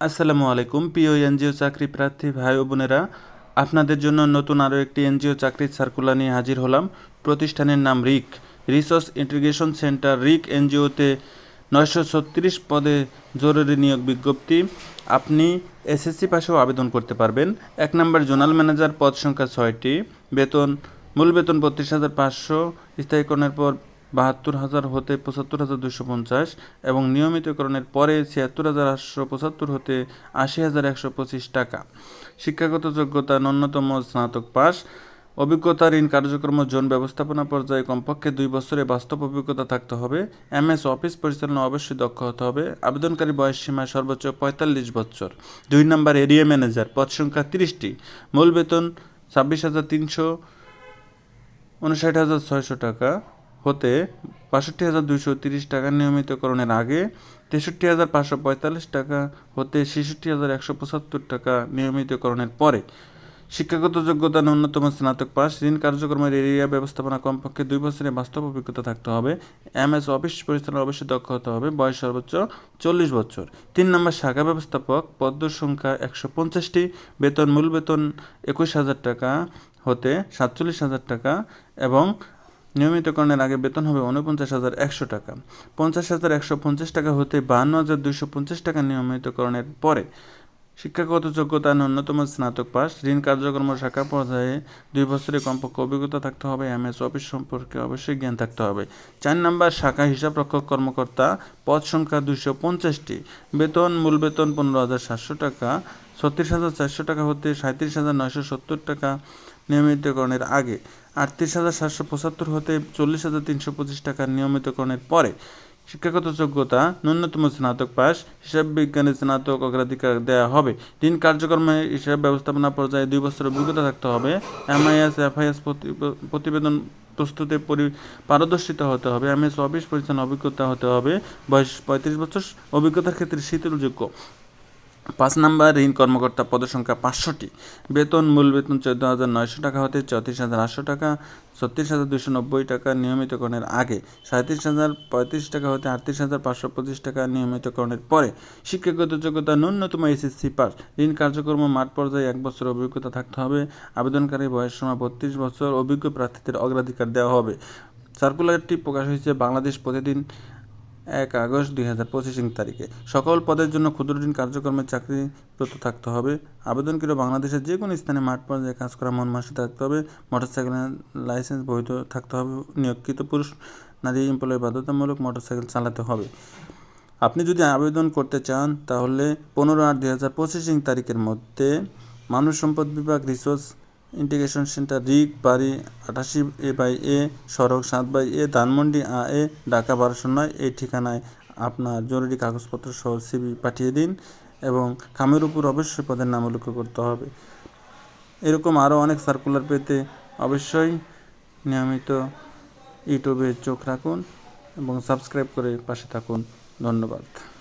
আসসালামু আলাইকুম, প্রিয় এনজিও চাকরি প্রার্থী ভাই ও বোনেরা। আপনাদের জন্য নতুন আরও একটি এনজিও চাকরির সার্কুলার নিয়ে হাজির হলাম। প্রতিষ্ঠানের নাম RIC. Resource integration centre RIC এনজিওতে নয়শো ছত্রিশ পদে জরুরি নিয়োগ বিজ্ঞপ্তি। আপনি এসএসসি পাশেও আবেদন করতে পারবেন। এক নম্বর জোনাল ম্যানেজার পদ সংখ্যা ছয়টি। বেতন, মূল বেতন বত্রিশ হাজার পাঁচশো। স্থায়ীকরণের পর বাহাত্তর হাজার হতে পঁচাত্তর হাজার দুশো পঞ্চাশ এবং নিয়মিতকরণের পরে ছিয়াত্তর হাজার আটশো পঁচাত্তর হতে আশি হাজার একশো পঁচিশ টাকা। শিক্ষাগত যোগ্যতা ন্যূনতম স্নাতক পাস অভিজ্ঞতা, ঋণ, কার্যক্রম, জোন, ব্যবস্থাপনা পর্যায়ে কমপক্ষে দুই বছরে বাস্তব অভিজ্ঞতা থাকতে হবে। এমএস, অফিস পরিচালনা অবশ্যই দক্ষ হতে হবে। আবেদনকারী বয়স সীমা সর্বোচ্চ পঁয়তাল্লিশ বছর। দুই নম্বর, এরিয়া ম্যানেজার, পদ সংখ্যা তিরিশটি। মূল বেতন ছাব্বিশ হাজার তিনশো উনষাট হাজার ছয়শো টাকা। হতে বাষট্টি হাজার দুইশো তিরিশ টাকা নিয়মিতকরণের আগে তেষট্টি হাজার পাঁচশো পঁয়তাল্লিশ টাকা হতে ছেষট্টি হাজার একশো পঁচাত্তর টাকা নিয়মিতকরণের পরে। শিক্ষাগত যোগ্যতা ন্যূনতম স্নাতক পাস ঋণ কার্যক্রমের এরিয়া ব্যবস্থাপনা কমপক্ষে দুই বছরের বাস্তব অভিজ্ঞতা থাকতে হবে। এমএস অফিস পরিচালনা অবশ্যই দক্ষ হতে হবে, বয়স সর্বোচ্চ চল্লিশ বছর। তিন নম্বর, শাখা ব্যবস্থাপক পদ্ম সংখ্যা একশো পঞ্চাশটি, বেতন, মূল বেতন একুশ হাজার টাকা হতে সাতচল্লিশ হাজার টাকা এবং নিয়মিতকরণের আগে বেতন হবে উনপঞ্চাশ হাজার একশো টাকা। পঞ্চাশ হাজার একশো পঞ্চাশ টাকা হতে বাহান্ন হাজার দুইশো পঞ্চাশ টাকা নিয়মিতকরণের পরে শিক্ষাগত যোগ্যতা ন্যূনতম স্নাতক পাস। ঋণ কার্যক্রম শাখা পর্যায়ে দুই বছরের কমপক্ষে অভিজ্ঞতা থাকতে হবে। এমএস অফিস সম্পর্কে অবশ্যই জ্ঞান থাকতে হবে। চার নম্বর, শাখা হিসাবরক্ষক কর্মকর্তা পদ সংখ্যা দুইশো পঞ্চাশটি। বেতন, মূল বেতন পনেরো হাজার সাতশো টাকা, ছত্রিশ হাজার চারশো টাকা হতে সাঁত্রিশ হাজার নয়শো সত্তর টাকা। নিয়মিতকরণের আগে। আটত্রিশ হাজার সাতশো পঁচাত্তর হতে চল্লিশ হাজার তিনশো পঁচিশ টাকার নিয়মিতকরণের পরে শিক্ষাগত যোগ্যতা, ন্যূনতম স্নাতক পাস, হিসাব বিজ্ঞানে স্নাতক অগ্রাধিকার দেওয়া হবে। ঋণ কার্যক্রমে হিসাব ব্যবস্থাপনা পর্যায়ে দুই বছর অভিজ্ঞতা থাকতে হবে। এমআইএস, এফআইএস প্রতিবেদন প্রস্তুতে পরি পারদর্শিতা হতে হবে। এমএস অফিস পরিচালনা অভিজ্ঞতা হতে হবে। বয়স পঁয়ত্রিশ বছর। অভিজ্ঞতার ক্ষেত্রে শীতলযোগ্য পাঁচ নাম্বার, ঋণ কর্মকর্তা পদসংখ্যা পাঁচশোটি। বেতন মূল বেতন চোদ্দ হাজার নয়শো টাকা হতে চৌত্রিশ হাজার আটশো টাকা, ছত্রিশ হাজার দুশো নব্বই টাকা নিয়মিতকরণের আগে, সাঁত্রিশ হাজার পঁয়ত্রিশ টাকা হতে আটত্রিশ হাজার পাঁচশো পঁচিশ টাকা নিয়মিতকরণের পরে। শিক্ষাগত যোগ্যতা ন্যূনতম এসএসসি পাস। ঋণ কার্যক্রম মাঠ পর্যায়ে এক বছর অভিজ্ঞতা থাকতে হবে। আবেদনকারী বয়স সময় বত্রিশ বছর। অভিজ্ঞ প্রার্থীদের অগ্রাধিকার দেওয়া হবে। সার্কুলারটি প্রকাশ হয়েছে বাংলাদেশ প্রতিদিন এক আগস্ট দুই হাজার পঁচিশ তারিখে। সকল পদের জন্য ক্ষুদ্র ঋণ কার্যক্রমে চাকরিরত থাকতে হবে। আবেদনকৃত বাংলাদেশের যে কোনো স্থানে মাঠ পর্যায়ে কাজ করা মন মাসে থাকতে হবে। মোটরসাইকেলের লাইসেন্স বৈধ থাকতে হবে। নিয়োগকৃত পুরুষ, নারী, এমপ্লয় বাধ্যতামূলক মোটরসাইকেল চালাতে হবে। আপনি যদি আবেদন করতে চান, তাহলে পনেরো আট দুই হাজার পঁচিশ তারিখের মধ্যে মানব সম্পদ বিভাগ রিসোর্স ইন্টিগ্রেশন সেন্টার রিক বাড়ি আটাশি এ বাই এ, সড়ক সাত বাই এ, ধানমন্ডি আ এ, ঢাকা বারোশো নয়, এই ঠিকানায় আপনার জরুরি কাগজপত্র সহ সিবি পাঠিয়ে দিন এবং খামের উপর অবশ্যই পদের নাম উল্লেখ করতে হবে। এরকম আরও অনেক সার্কুলার পেতে অবশ্যই নিয়মিত ইউটিউবে চোখ রাখুন এবং সাবস্ক্রাইব করে পাশে থাকুন। ধন্যবাদ।